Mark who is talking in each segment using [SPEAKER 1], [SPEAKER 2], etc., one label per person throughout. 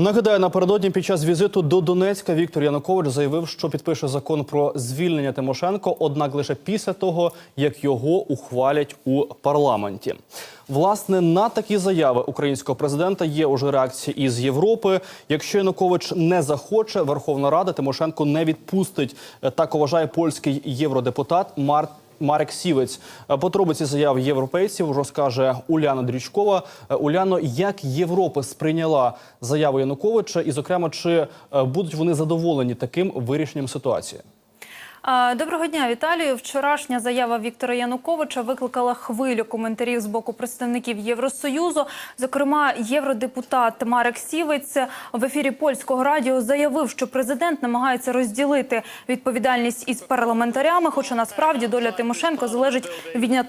[SPEAKER 1] Нагадаю, напередодні під час візиту до Донецька Віктор Янукович заявив, що підпише закон про звільнення Тимошенко, однак лише після того, як його ухвалять у парламенті. Власне, на такі заяви українського президента є уже реакції із Європи. Якщо Янукович не захоче, Верховна Рада Тимошенко не відпустить. Так вважає польський євродепутат Март. Марек Сівець подробиці заяв європейців розкаже Уляна Дрічкова. Е, Уляно, як Європа сприйняла заяву Януковича, і, зокрема, чи е, будуть вони задоволені таким вирішенням ситуації?
[SPEAKER 2] Доброго дня, Віталію. Вчорашня заява Віктора Януковича викликала хвилю коментарів з боку представників Євросоюзу. Зокрема, євродепутат Марек Сівець в ефірі польського радіо заявив, що президент намагається розділити відповідальність із парламентарями, хоча насправді доля Тимошенко залежить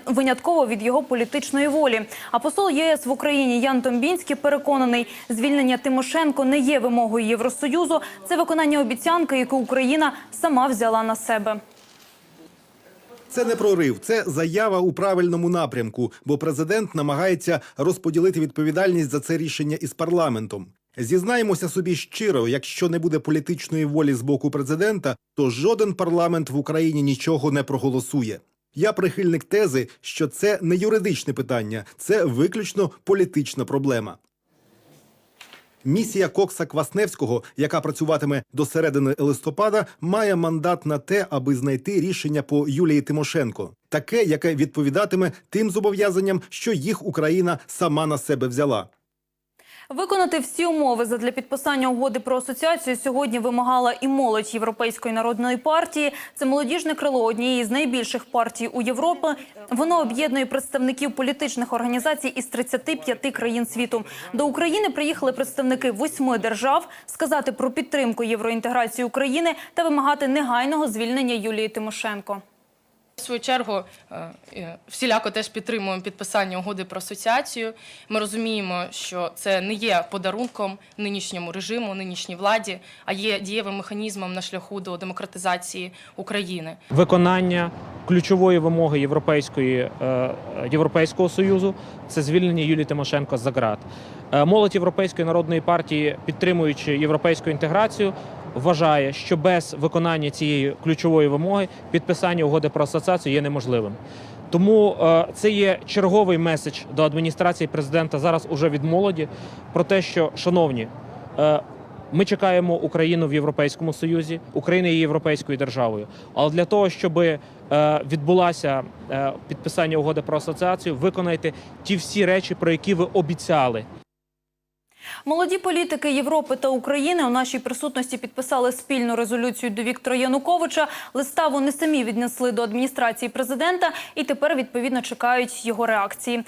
[SPEAKER 2] винятково від його політичної волі. А посол ЄС в Україні Ян Томбінський переконаний, звільнення Тимошенко не є вимогою Євросоюзу. Це виконання обіцянки, яку Україна сама взяла на себе.
[SPEAKER 3] Це не прорив, це заява у правильному напрямку, бо президент намагається розподілити відповідальність за це рішення із парламентом. Зізнаємося собі щиро, якщо не буде політичної волі з боку президента, то жоден парламент в Україні нічого не проголосує. Я прихильник тези, що це не юридичне питання, це виключно політична проблема. Місія Кокса Квасневського, яка працюватиме до середини листопада, має мандат на те, аби знайти рішення по Юлії Тимошенко, таке, яке відповідатиме тим зобов'язанням, що їх Україна сама на себе взяла.
[SPEAKER 2] Виконати всі умови задля підписання угоди про асоціацію сьогодні вимагала і молодь Європейської народної партії. Це молодіжне крило однієї з найбільших партій у Європі. Воно об'єднує представників політичних організацій із 35 країн світу. До України приїхали представники восьми держав сказати про підтримку євроінтеграції України та вимагати негайного звільнення Юлії Тимошенко.
[SPEAKER 4] В свою чергу е, е, всіляко теж підтримуємо підписання угоди про асоціацію. Ми розуміємо, що це не є подарунком нинішньому режиму, нинішній владі, а є дієвим механізмом на шляху до демократизації України.
[SPEAKER 5] виконання ключової вимоги Європейської, е, Європейського Союзу це звільнення Юлії Тимошенко з ґрат. Молодь Європейської народної партії, підтримуючи європейську інтеграцію, вважає, що без виконання цієї ключової вимоги підписання угоди про асоціацію є неможливим. Тому е, це є черговий меседж до адміністрації президента зараз уже від молоді про те, що, шановні, е, ми чекаємо Україну в Європейському Союзі. Україна є європейською державою. Але для того, щоб е, відбулося підписання угоди про асоціацію, виконайте ті всі речі, про які ви обіцяли.
[SPEAKER 2] Молоді політики Європи та України у нашій присутності підписали спільну резолюцію до Віктора Януковича. Листа вони самі віднесли до адміністрації президента і тепер відповідно чекають його реакції.